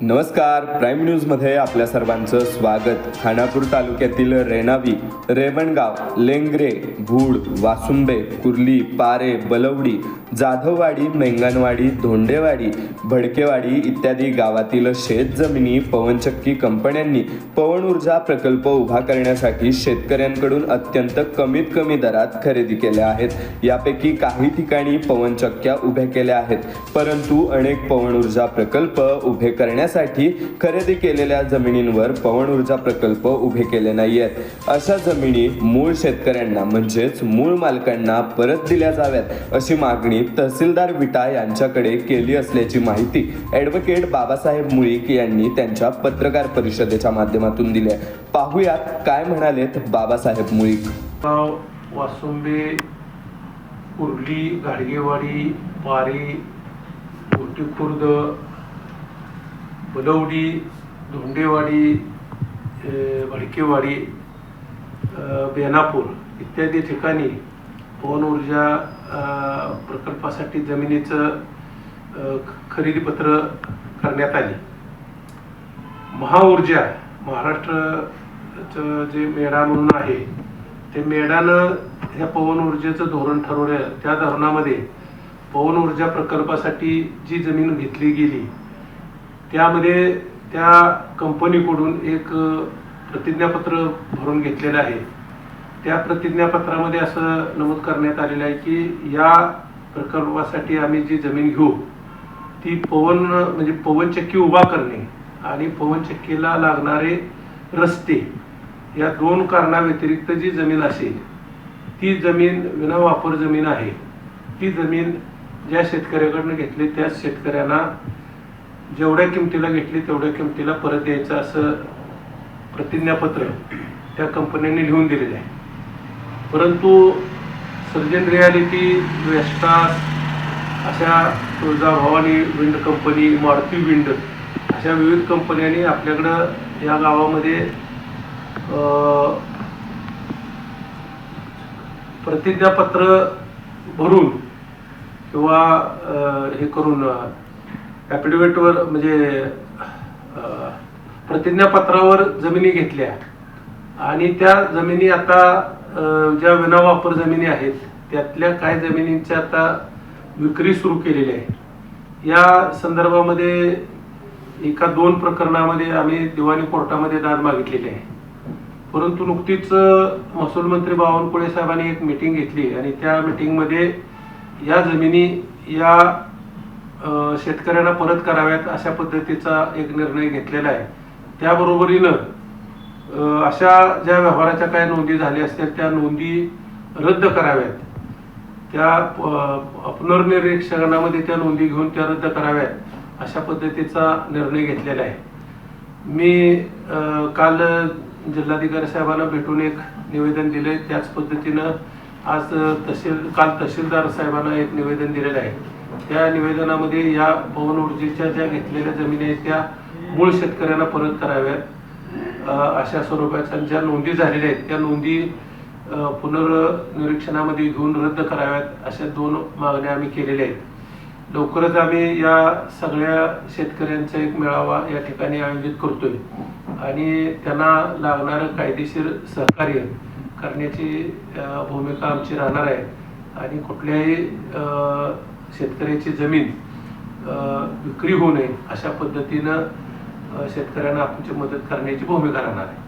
नमस्कार. प्राईम न्यूजमध्ये आपल्या सर्वांचं स्वागत. खानापूर तालुक्यातील रेणावी रेवणगाव लेंगरे भूड वासुंबे कुर्ली पारे बलवडी जाधववाडी मेंगणवाडी धोंडेवाडी भडकेवाडी इत्यादी गावातील शेतजमिनी पवनचक्की कंपन्यांनी पवन ऊर्जा प्रकल्प उभा करण्यासाठी शेतकऱ्यांकडून अत्यंत कमीत कमी दरात खरेदी केल्या आहेत. यापैकी काही ठिकाणी पवनचक्क्या उभ्या केल्या आहेत. परंतु अनेक पवन ऊर्जा प्रकल्प उभे करण्यासाठी खरेदी केलेल्या जमिनींवर पवन ऊर्जा प्रकल्प उभे केले नाही आहेत अशा जमिनी मूळ शेतकऱ्यांना म्हणजेच मूळ मालकांना परत दिल्या जाव्यात अशी मागणी तहसीलदार विटा यांच्याकडे केली असल्याची माहिती ॲडव्होकेट बाबासाहेब मुळीक यांनी त्यांच्या पत्रकार परिषदेच्या माध्यमातून दिली आहे. पाहूयात काय म्हणालेत बाबासाहेब मुळीक. वासुंबे कुर्ली गाडगेवाडी पारी खुर्द बलवडी धोंडेवाडी भडकेवाडी बेनापूर इत्यादी ठिकाणी पवन ऊर्जा प्रकल्पासाठी जमिनीचं खरेदीपत्र करण्यात आली. महाऊर्जा महाराष्ट्राचं जे मेडा म्हणून आहे ते मेडानं ह्या पवन ऊर्जेचं धोरण ठरवलं. त्या धोरणामध्ये पवन ऊर्जा प्रकल्पासाठी जी जमीन घेतली गेली त्यामध्ये त्या कंपनीकडून एक प्रतिज्ञापत्र भरून घेतलेलं आहे. त्या प्रतिज्ञापत्रामध्ये असं नमूद करण्यात आलेलं आहे की या प्रकल्पासाठी आम्ही जी जमीन घेऊ ती पवन म्हणजे पवनचक्की उभा करणे आणि पवनचक्कीला लागणारे रस्ते या दोन कारणाव्यतिरिक्त जी जमीन असेल ती जमीन विनावापर जमीन आहे. ती जमीन ज्या शेतकऱ्याकडनं घेतली त्या शेतकऱ्यांना जेवढ्या किमतीला घेतली तेवढ्या किमतीला परत द्यायचं असं प्रतिज्ञापत्र त्या कंपन्यांनी लिहून दिलेलं आहे. परंतु सर्जन रियालिटी वेस्टास अशा Tuljabhavani wind company Maruti wind अशा विविध कंपन्यांनी आपल्याकडं या गावामध्ये प्रतिज्ञापत्र भरून किंवा हे करून ॲफिडेविटवर म्हणजे प्रतिज्ञापत्रावर जमिनी घेतल्या. आणि त्या जमिनी आता ज्या विनावापर जमिनी आहेत त्यातल्या काही जमिनींच्या आता विक्री सुरू केलेली आहे. या संदर्भामध्ये एका दोन प्रकरणामध्ये आम्ही दिवाणी कोर्टामध्ये दाद मागितलेली आहे. परंतु नुकतीच महसूल मंत्री बावनकुळे साहेबांनी एक मिटिंग घेतली आणि त्या मिटिंगमध्ये या जमिनी या शेतकऱ्यांना परत कराव्यात अशा पद्धतीचा एक निर्णय घेतलेला आहे. त्याबरोबरीनं अशा ज्या व्यवहाराच्या काही नोंदी झाल्या असतील त्या नोंदी रद्द कराव्यात. त्या पुनर्निरीक्षणामध्ये त्या नोंदी घेऊन त्या रद्द कराव्यात अशा पद्धतीचा निर्णय घेतलेला आहे. मी काल जिल्हाधिकारी साहेबांना भेटून एक निवेदन दिले त्याच पद्धतीनं आज तहसील काल तहसीलदार साहेबांना एक निवेदन दिलेलं आहे. त्या निवेदनामध्ये या पवन ऊर्जेच्या ज्या घेतलेल्या जमिनी आहेत त्या मूळ शेतकऱ्यांना परत कराव्यात. अशा स्वरूपाच्या ज्या नोंदी झालेल्या आहेत त्या नोंदी पुनर्निरीक्षणामध्ये घेऊन रद्द कराव्यात अशा दोन मागण्या आम्ही केलेल्या आहेत. लवकरच आम्ही या सगळ्या शेतकऱ्यांचा एक मेळावा या ठिकाणी आयोजित करतोय. आणि त्यांना लागणारं कायदेशीर सहकार्य करण्याची भूमिका आमची राहणार आहे. आणि कुठल्याही शेतकऱ्याची जमीन विक्री होऊ नये अशा पद्धतीनं शेतकऱ्यांना आमची मदत करण्याची भूमिका राहणार आहे.